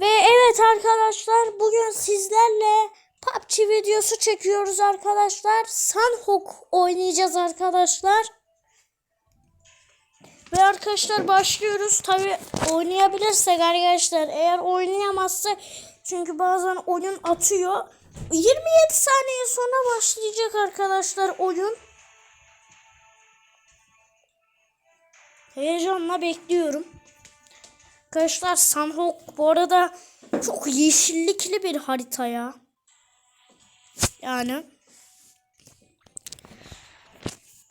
Ve evet arkadaşlar bugün sizlerle PUBG videosu çekiyoruz arkadaşlar. Sunhawk oynayacağız arkadaşlar. Ve arkadaşlar başlıyoruz. Tabi oynayabilirsek arkadaşlar. Eğer oynayamazsa çünkü bazen oyun atıyor. 27 saniye sonra başlayacak arkadaşlar oyun. Heyecanla bekliyorum. Arkadaşlar Sunhawk bu arada çok yeşillikli bir harita ya. Yani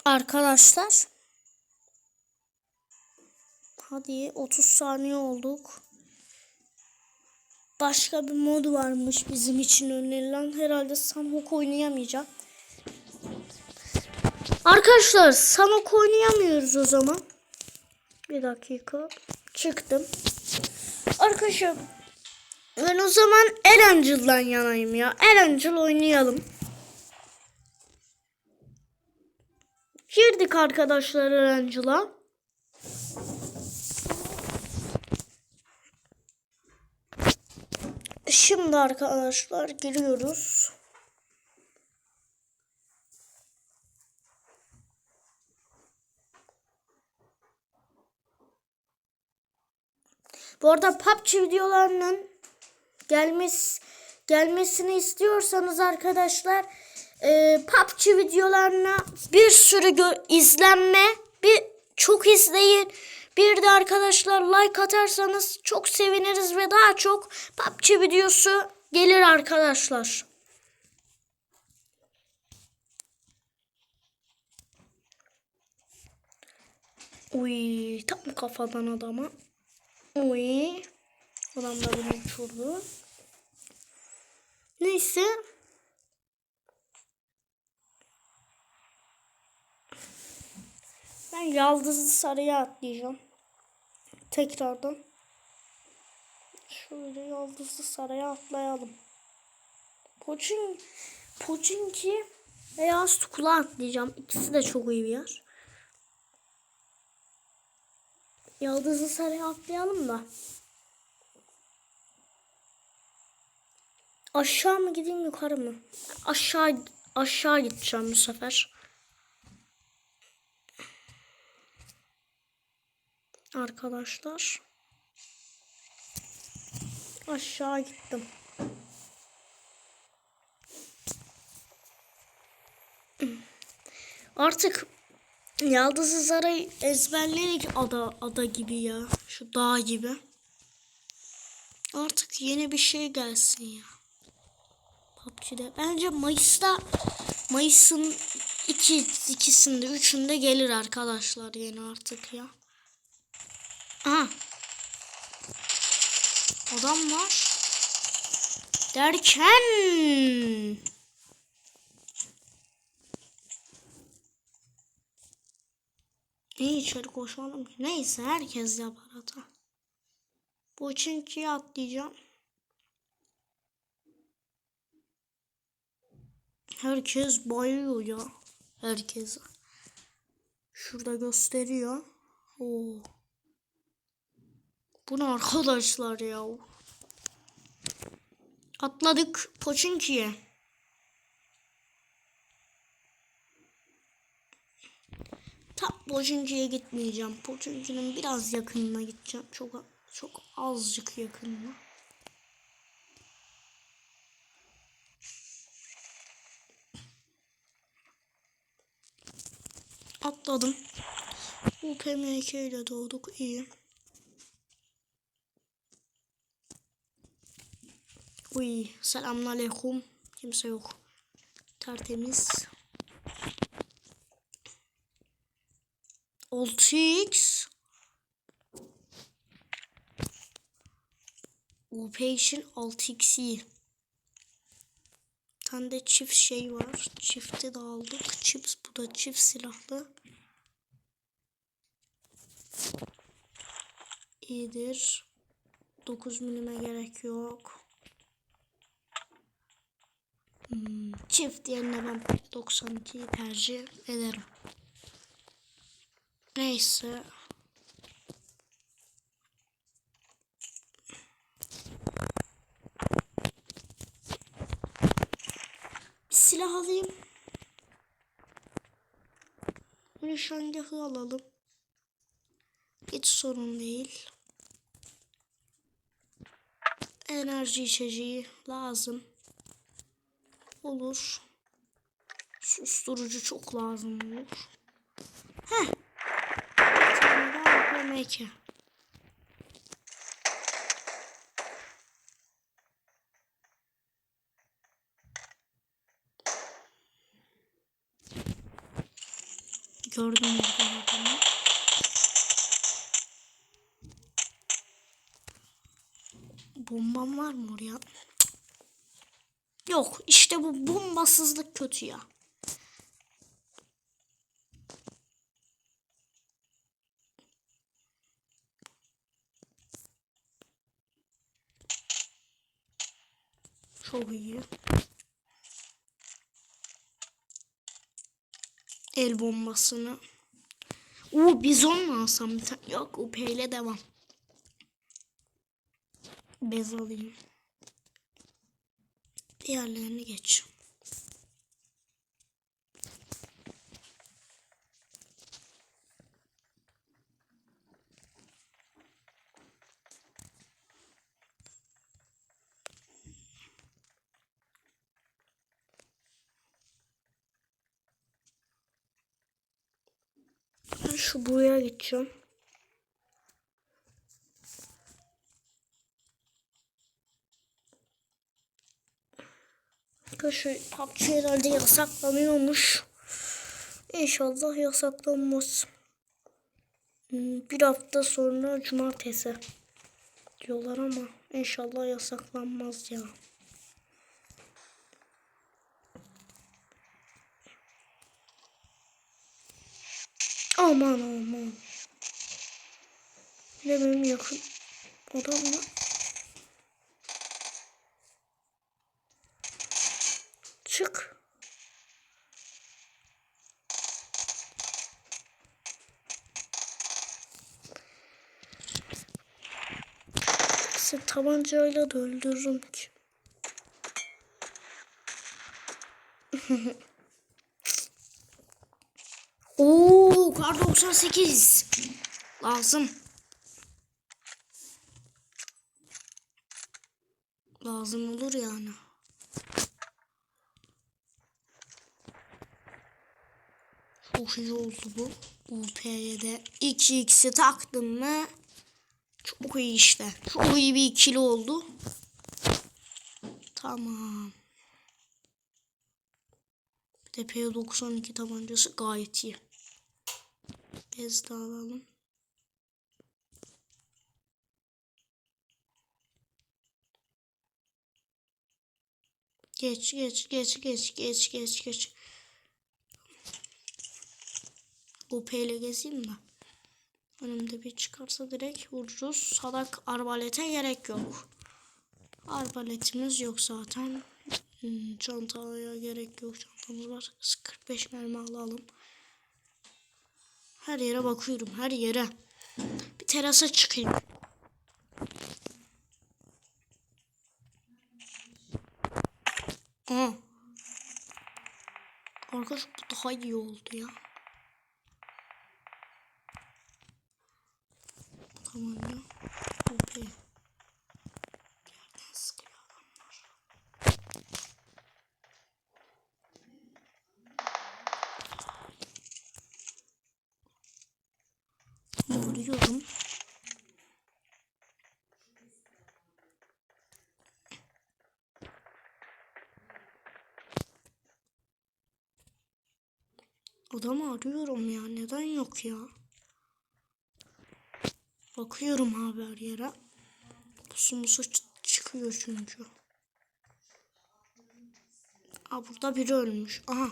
arkadaşlar hadi 30 saniye olduk. Başka bir mod varmış bizim için önerilen. Herhalde Sunhawk oynayamayacağım. Arkadaşlar Sunhawk oynayamıyoruz o zaman. Bir dakika. Çıktım. Arkadaşlar ben o zaman Erangel'dan yanayım ya. Erangel oynayalım. Girdik arkadaşlar Erangel'a. Şimdi arkadaşlar giriyoruz. Bu arada PUBG videolarının gelmesi gelmesini istiyorsanız arkadaşlar e, PUBG videolarına bir sürü izlenme bir çok izleyin bir de arkadaşlar like atarsanız çok seviniriz ve daha çok PUBG videosu gelir arkadaşlar. Uy tam kafadan adama. Uy. Adam da beni uçurdu. Neyse. Ben yaldızlı sarıya atlayacağım. Tekrardan. Şöyle yaldızlı sarıya atlayalım. Poçin, Poçinki veya Stukula atlayacağım. İkisi de çok iyi bir yer. Yıldızlı sarıya atlayalım da. Aşağı mı gideyim yukarı mı? Aşağı aşağı gideceğim bu sefer. Arkadaşlar. Aşağı gittim. Artık Yaldızlı Saray ezberledik ada ada gibi ya. Şu dağ gibi. Artık yeni bir şey gelsin ya. PUBG'de. Bence Mayıs'ta Mayıs'ın iki, ikisinde üçünde gelir arkadaşlar yeni artık ya. Aha. Adam var. Derken Niye içeri koşalım ki? Neyse herkes yapar hata. Bu üçüncüye atlayacağım. Herkes bayıyor ya. Herkes. Şurada gösteriyor. Oo. Bu ne arkadaşlar ya? Atladık Poçinki'ye. Tam Poçinki'ye gitmeyeceğim. Poçinki'nin biraz yakınına gideceğim. Çok çok azıcık yakınına. Atladım. UPMK ile doğduk. iyi. Uy, selamünaleyküm. Kimse yok. Tertemiz. 6x UP için 6x'i. Bir tane de çift şey var. Çifti de aldık. Chips bu da çift silahlı. İyidir. 9 milime gerek yok. Hmm, çift yerine ben 92'yi tercih ederim. Neyse. Bir silah alayım. Nişangahı alalım. Hiç sorun değil. Enerji içeceği lazım. Olur. Susturucu çok lazım olur. Heh Yemek. Gördüm adamı. Bombam var mı oraya? Yok işte bu bombasızlık kötü ya. Çok iyi. El bombasını. Oo bizon mu alsam bir tane? Yok UP ile devam. Bez alayım. Diğerlerini geç. Ben şu buraya geçeceğim. Arkadaşlar PUBG herhalde yasaklanıyormuş. İnşallah yasaklanmaz. Hmm, Bir hafta sonra cumartesi diyorlar ama inşallah yasaklanmaz ya. Aman aman. Ne benim yakın adam mı? Çık. Sen tabancayla da öldürürüm ki. Oo, kar 98. Lazım. Lazım olur yani. Çok iyi oldu bu. UP'ye de 2x'i taktım mı? Çok iyi işte. Çok iyi bir ikili oldu. Tamam. Bir de P92 tabancası gayet iyi. Bez de alalım. Geç geç geç geç geç geç geç. OP ile gezeyim de. Önümde bir çıkarsa direkt vururuz. Salak arbalete gerek yok. Arbaletimiz yok zaten. Hmm, çantaya gerek yok. Çantamız var. 45 mermi alalım. Her yere bakıyorum. Her yere. Bir terasa çıkayım. Aa. Arkadaş bu daha iyi oldu ya. Tamam ya. OP. Yerden sıkıyor adamlar. Vuruyorum. Adamı arıyorum ya. Neden yok ya? Bakıyorum abi her yere. Pusu musu ç- çıkıyor çünkü. Aa burada biri ölmüş. Aha.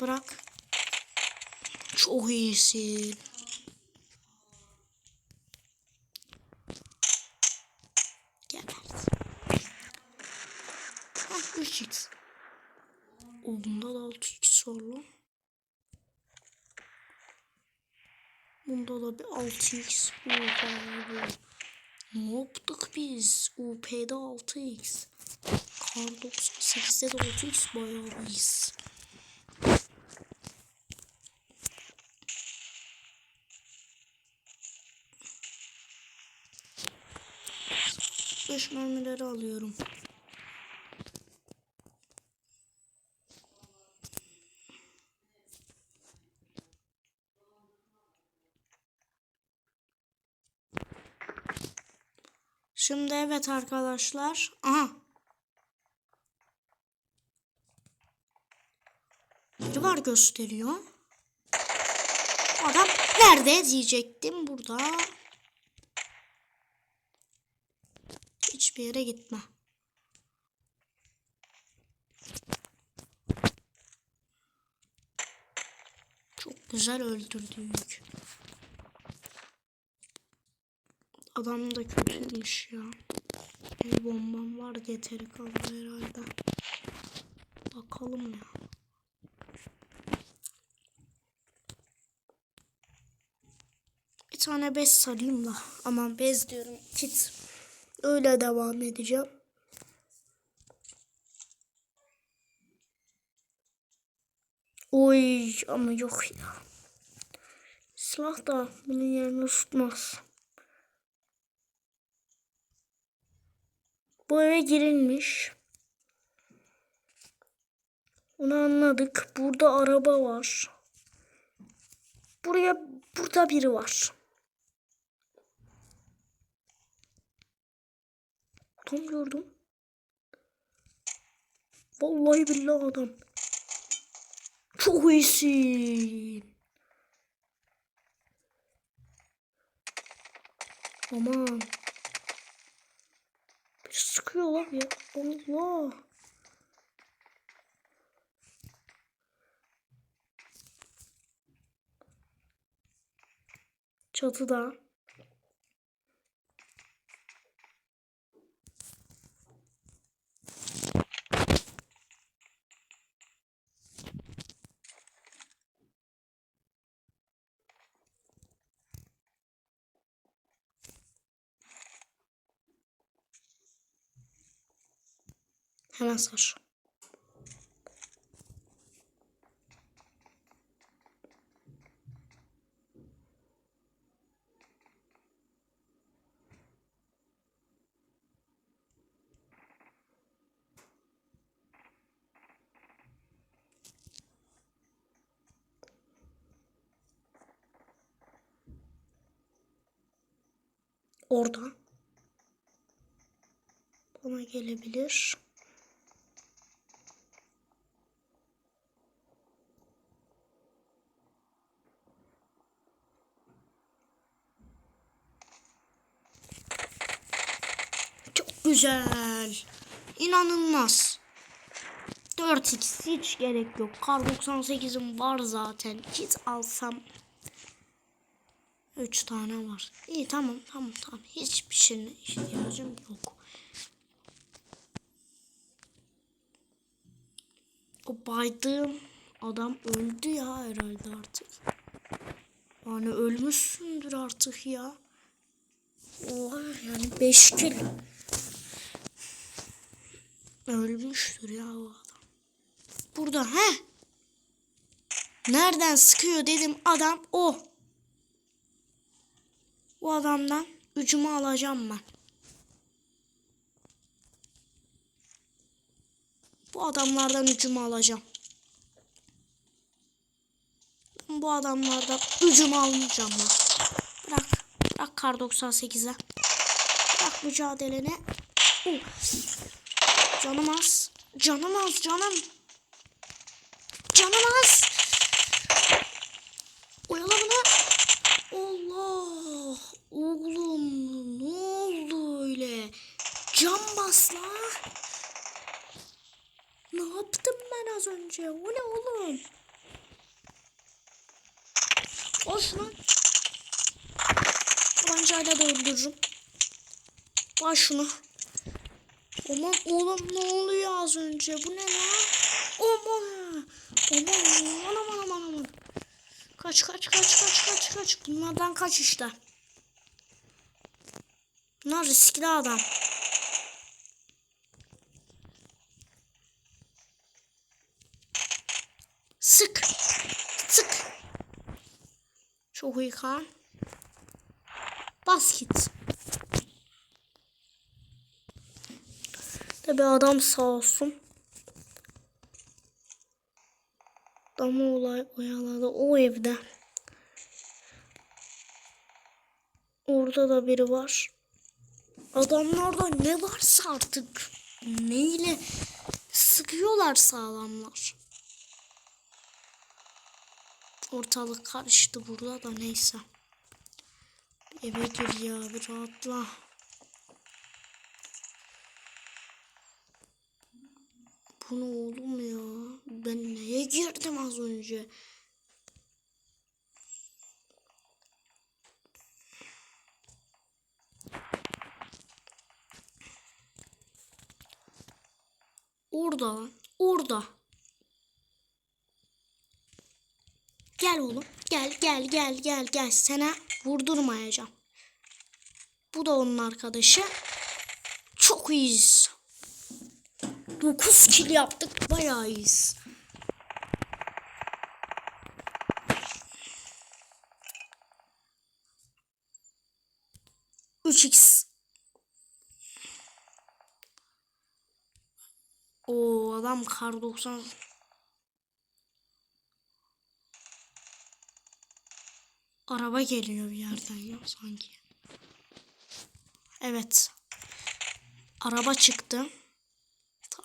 Bırak. Çok iyisin. 6x. Bunda da 6x var lan. Bunda da bir 6x. Oha. Ne yaptık biz? UP'de 6x. Kar 98'de de 6x bayağı iyiyiz. Dış mermileri alıyorum. Evet arkadaşlar. Aha. Biri var gösteriyor. Adam nerede diyecektim. Burada. Hiçbir yere gitme. Çok güzel öldürdük. Adam da kötüymüş ya. El bombam var yeteri kaldı herhalde. Bakalım ya. Bir tane bez sarayım da. Aman bez diyorum. Kit. Öyle devam edeceğim. Oy ama yok ya. Silah da bunun yerini tutmaz. Bu eve girilmiş. Onu anladık. Burada araba var. Buraya burada biri var. Adam gördüm. Vallahi billahi adam. Çok iyisin. Aman. Bir sıkıyorlar ya. Allah. Çatıda. Hemen sar. Orada. Bana gelebilir. Çok güzel. İnanılmaz. 4x hiç gerek yok. Kar 98'im var zaten. Kit alsam 3 tane var. İyi tamam tamam tamam. Hiçbir şeye ihtiyacım yok. O baydığım adam öldü ya herhalde artık. Yani ölmüşsündür artık ya. Oha yani 5 kil. Ölmüştür ya o adam. Burada he? Nereden sıkıyor dedim adam o. Bu adamdan ucumu alacağım ben. Bu adamlardan ucumu alacağım. Ben bu adamlardan ucumu almayacağım lan. Bırak. Bırak kar 98'e. Bırak mücadeleni. Uh. Canım az. Canım az canım. Canım az. Oyala bunu. Allah. Oğlum ne oldu öyle? Cam bas la. Ne yaptım ben az önce? O ne oğlum? Al şunu. Tabancayla da öldürürüm. Al şunu. Aman oğlum ne oluyor az önce? Bu ne lan? Aman. Aman aman aman aman aman. Kaç kaç kaç kaç kaç kaç. Bunlardan kaç işte. Bunlar riskli adam. Sık. Sık. Çok iyi kan. Bas. Tabi adam sağ olsun. Adamı olay oyaladı o evde. Orada da biri var. Adamlarda ne varsa artık neyle sıkıyorlar sağlamlar. Ortalık karıştı burada da neyse. Eve gir ya bir rahatla. Bu ne oğlum ya? Ben neye girdim az önce? Orada lan. Orada. Gel oğlum. Gel gel gel gel gel. Sana vurdurmayacağım. Bu da onun arkadaşı. Çok iyiyiz. 9 kill yaptık. Bayağı iyiyiz. Üç x Oo adam kar 90 Araba geliyor bir yerden ya sanki. Evet. Araba çıktı.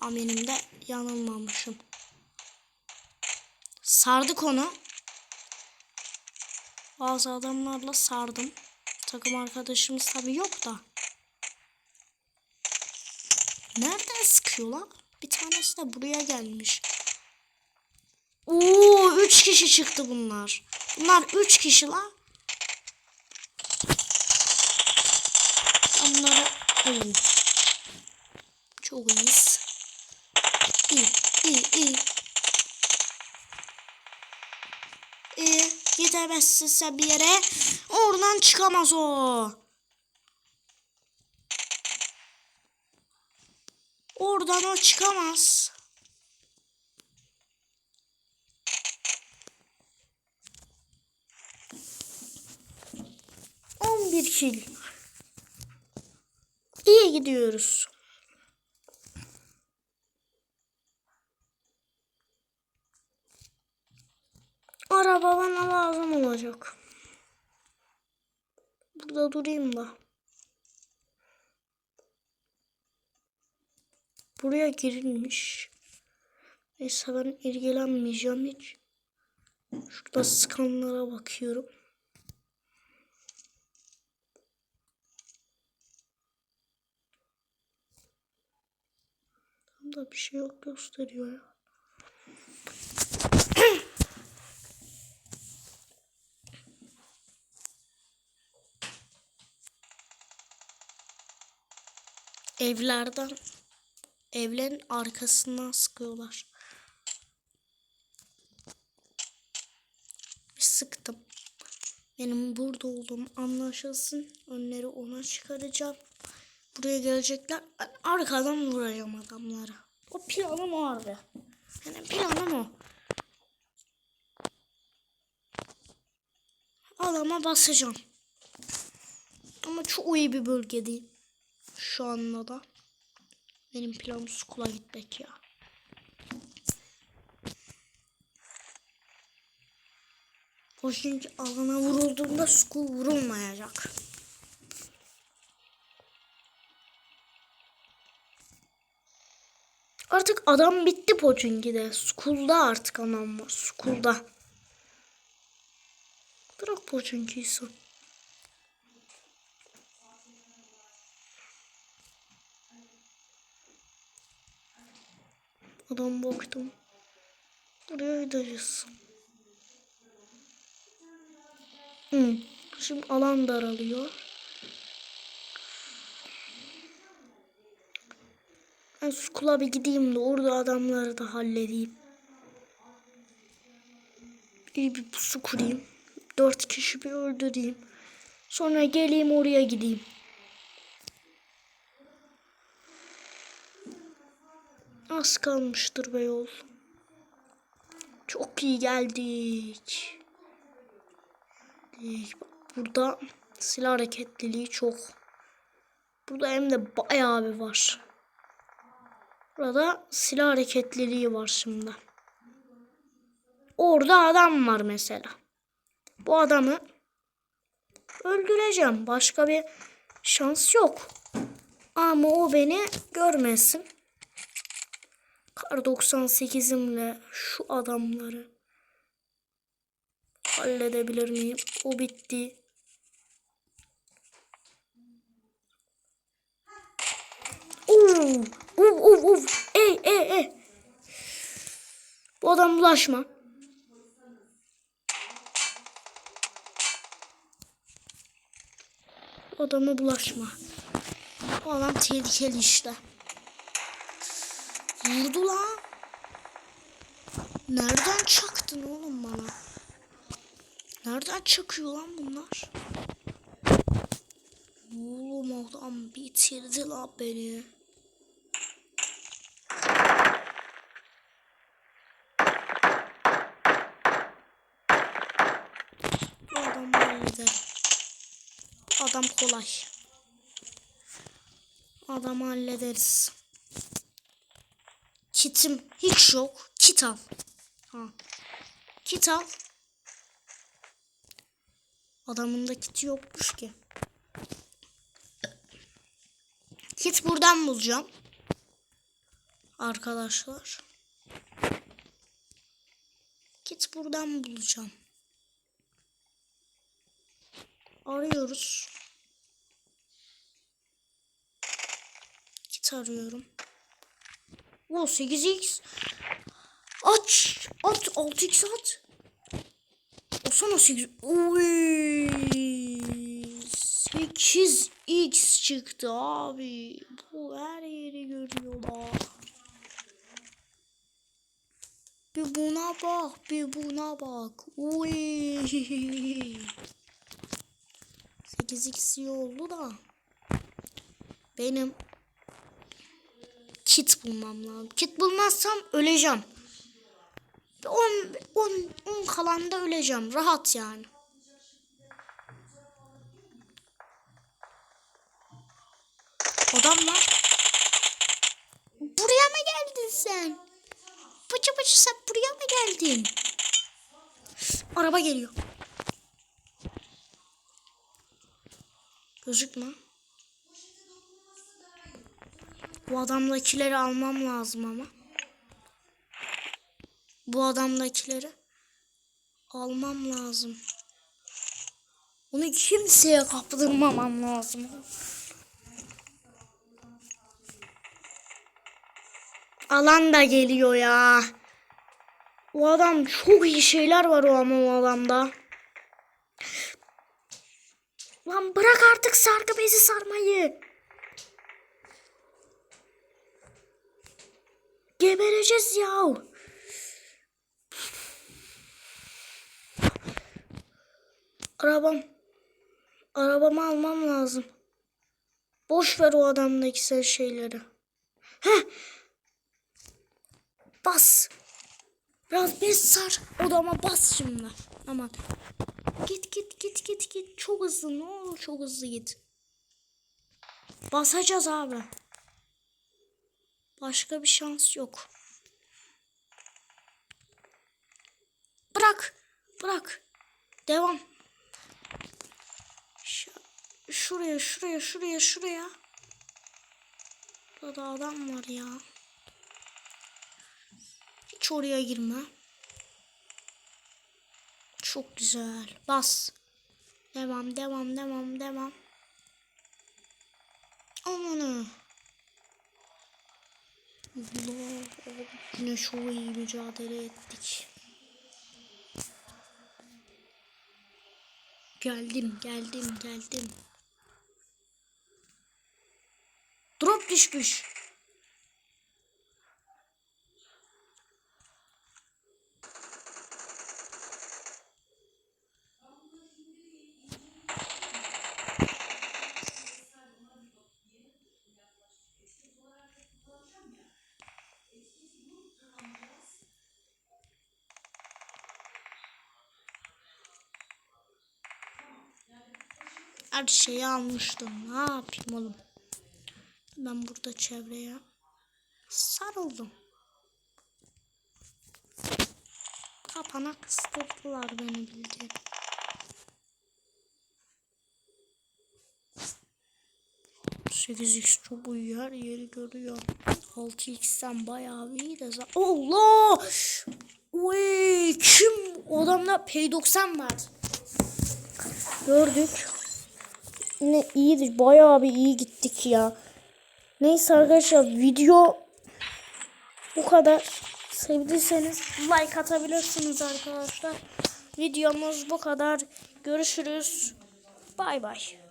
Tahminimde yanılmamışım. Sardık onu. Bazı adamlarla sardım. Takım arkadaşımız tabi yok da. Nereden sıkıyor lan? Bir tanesi de buraya gelmiş. Oo, üç kişi çıktı bunlar. Bunlar üç kişi la. Oo. Çok iyiyiz. Sen bir yere. Oradan çıkamaz o. Oradan o çıkamaz. On bir kil. İyi gidiyoruz. Araba bana lazım olacak. Burada durayım da. Buraya girilmiş. Neyse ben ilgilenmeyeceğim hiç. Şurada sıkanlara bakıyorum. Tam bir şey yok gösteriyor ya. Evlerden evlerin arkasından sıkıyorlar. Bir sıktım. Benim burada olduğum anlaşılsın. Önleri ona çıkaracağım. Buraya gelecekler. Arkadan vuracağım adamlara. O planım o abi. Benim planım o. Adama basacağım. Ama çok iyi bir bölgedeyim. Şu anda da. Benim planım skula gitmek ya. O çünkü alana vurulduğunda skul vurulmayacak. Artık adam bitti Pochinki'de. School'da artık adam var. School'da. Bırak Pochinki'yi sen. Adam baktım. Buraya gideceğiz. Hı. Şimdi alan daralıyor. Ben şu kula bir gideyim de orada adamları da halledeyim. İyi bir pusu kurayım. Dört kişi bir öldüreyim. Sonra geleyim oraya gideyim. Az kalmıştır be yol. Çok iyi geldik. Geldik. Burada silah hareketliliği çok. Burada hem de bayağı bir var. Burada silah hareketliliği var şimdi. Orada adam var mesela. Bu adamı öldüreceğim. Başka bir şans yok. Ama o beni görmesin. Kar 98'imle şu adamları halledebilir miyim? O bitti. Oo, uf uf uf. Ey ey ey. Bu adam bulaşma. Bu adama bulaşma. Bu adam tehlikeli işte. Vurdu lan. Nereden çaktın oğlum bana? Nereden çakıyor lan bunlar? Oğlum adam bitirdi lan beni. Bu adam. Bu adam kolay. Adamı hallederiz. Kitim hiç yok. Kit al. Ha. Kit al. Adamın da kiti yokmuş ki. Kit buradan bulacağım. Arkadaşlar. Kit buradan bulacağım. Arıyoruz. Kit arıyorum. O 8x. Aç. At. 6x at. O sana 8. Oy. 8x çıktı abi. Bu her yeri görüyorlar. Bir buna bak. Bir buna bak. Oy. 8x iyi oldu da. Benim kit bulmam lazım. Kit bulmazsam öleceğim. 10 10 10 kalanda öleceğim. Rahat yani. Adam var. Buraya mı geldin sen? Pıçı pıçı sen buraya mı geldin? Araba geliyor. Gözükme. Bu adamdakileri almam lazım ama. Bu adamdakileri almam lazım. Onu kimseye kaptırmamam lazım. Alan da geliyor ya. O adam çok iyi şeyler var o ama o adamda. Lan bırak artık sargı bezi sarmayı. Gebereceğiz ya. Arabam. Arabamı almam lazım. Boş ver o adamdaki sen şeyleri. Heh. Bas. Biraz bez sar. Odama bas şimdi. Aman. Git git git git git. Çok hızlı ne olur çok hızlı git. Basacağız abi. Başka bir şans yok. Bırak. Bırak. Devam. Ş şuraya şuraya şuraya şuraya. Burada adam var ya. Hiç oraya girme. Çok güzel. Bas. Devam, devam, devam, devam. Amanı. Yine çok iyi mücadele ettik. Geldim, geldim, geldim. Drop düşmüş. Her şeyi almıştım. Ne yapayım oğlum? Ben burada çevreye sarıldım. Kapana kıstırdılar beni bildiğin. Sekiz x çok iyi her yeri görüyor. 6x'ten bayağı iyi de za- Allah! Uy, kim? Adamda P90 var. Gördük. Yine iyiydi. Bayağı bir iyi gittik ya. Neyse arkadaşlar video bu kadar. Sevdiyseniz like atabilirsiniz arkadaşlar. Videomuz bu kadar. Görüşürüz. Bay bay.